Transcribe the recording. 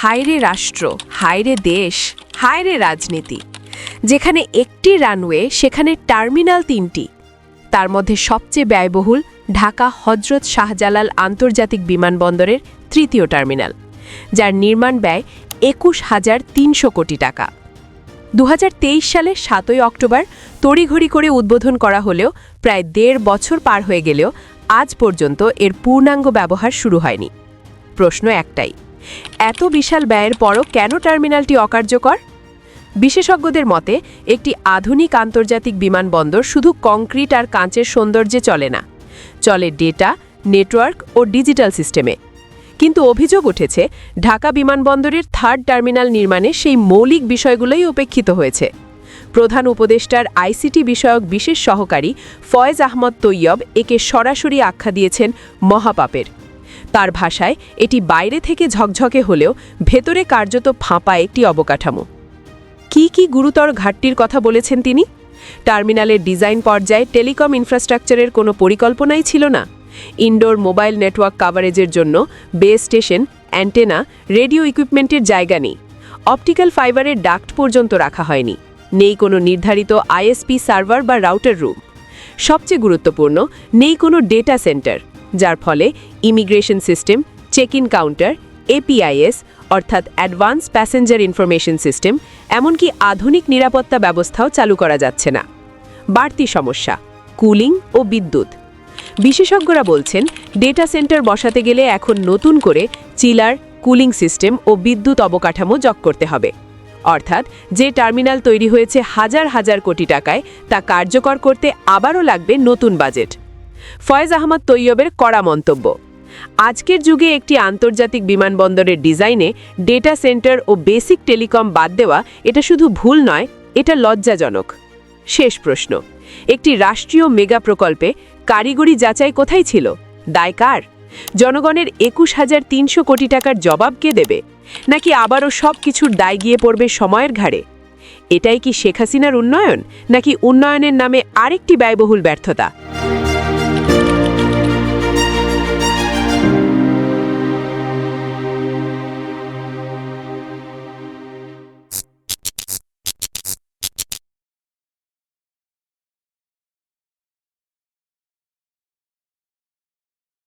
হায়রে রাষ্ট্র, হায়রে দেশ, হায়রে রাজনীতি। যেখানে একটি রানওয়ে, সেখানে টার্মিনাল তিনটি। তার মধ্যে সবচেয়ে ব্যয়বহুল ঢাকা হজরত শাহজালাল আন্তর্জাতিক বিমানবন্দরের তৃতীয় টার্মিনাল, যার নির্মাণ ব্যয় একুশ হাজার তিনশো কোটি টাকা। দু হাজার তেইশ সালে সাতই অক্টোবর তড়িঘড়ি করে উদ্বোধন করা হলেও প্রায় দেড় বছর পার হয়ে গেলেও আজ পর্যন্ত এর পূর্ণাঙ্গ ব্যবহার শুরু হয়নি। প্রশ্ন একটাই এত বিশাল ব্যয়ের পরও কেন টার্মিনালটি অকার্যকর? বিশেষজ্ঞদের মতে, একটি আধুনিক আন্তর্জাতিক বিমানবন্দর শুধু কংক্রিট আর কাঁচের সৌন্দর্যে চলে না, চলে ডেটা, নেটওয়ার্ক ও ডিজিটাল সিস্টেমে। কিন্তু অভিযোগ উঠেছে, ঢাকা বিমানবন্দরের থার্ড টার্মিনাল নির্মাণে সেই মৌলিক বিষয়গুলোই উপেক্ষিত হয়েছে। প্রধান উপদেষ্টার আইসিটি বিষয়ক বিশেষ সহকারী ফয়েজ আহমদ তৈয়ব একে সরাসরি আখ্যা দিয়েছেন মহাপাপের। তার ভাষায়, এটি বাইরে থেকে ঝকঝকে হলেও ভেতরে কার্যত ফাঁপা একটি অবকাঠামো। কি কি গুরুতর ঘাটতির কথা বলেছেন তিনি? টার্মিনালের ডিজাইন পর্যায়ে টেলিকম ইনফ্রাস্ট্রাকচারের কোনো পরিকল্পনাই ছিল না। ইনডোর মোবাইল নেটওয়ার্ক কাভারেজের জন্য বেস স্টেশন, অ্যান্টেনা, রেডিও ইকুইপমেন্টের জায়গা নেই। অপটিক্যাল ফাইবারের ডাক্ট পর্যন্ত রাখা হয়নি। নেই কোনো নির্ধারিত আইএসপি সার্ভার বা রাউটার রুম। সবচেয়ে গুরুত্বপূর্ণ, নেই কোনো ডেটা সেন্টার। যার ফলে immigration system check in counter APIS অর্থাৎ অ্যাডভান্স প্যাসেঞ্জার ইনফরমেশন সিস্টেম, এমনকি আধুনিক নিরাপত্তা ব্যবস্থাও চালু করা যাচ্ছে না। বাড়তি সমস্যা, কুলিং ও বিদ্যুৎ। বিশেষজ্ঞরা বলছেন, ডেটা সেন্টার বসাতে গেলে এখন নতুন করে চিলার, কুলিং সিস্টেম ও বিদ্যুৎ অবকাঠামো যোগ করতে হবে। অর্থাৎ যে টার্মিনাল তৈরি হয়েছে হাজার হাজার কোটি টাকায়, তা কার্যকর করতে আবারও লাগবে নতুন বাজেট। ফয়েজ আহমদ তৈয়বের কড়া মন্তব্য। আজকের যুগে একটি আন্তর্জাতিক বিমানবন্দরের ডিজাইনে ডেটা সেন্টার ও বেসিক টেলিকম বাদ দেওয়া এটা শুধু ভুল নয়, এটা লজ্জাজনক। শেষ প্রশ্ন, একটি রাষ্ট্রীয় মেগা প্রকল্পে কারিগরি যাচাই কোথায় ছিল? দায় কার? জনগণের একুশ হাজার তিনশো কোটি টাকার জবাব কে দেবে? নাকি আবারও সব কিছুর দায় গিয়ে পড়বে সময়ের ঘাড়ে? এটাই কি শেখ হাসিনার উন্নয়ন, নাকি উন্নয়নের নামে আরেকটি ব্যয়বহুল ব্যর্থতা?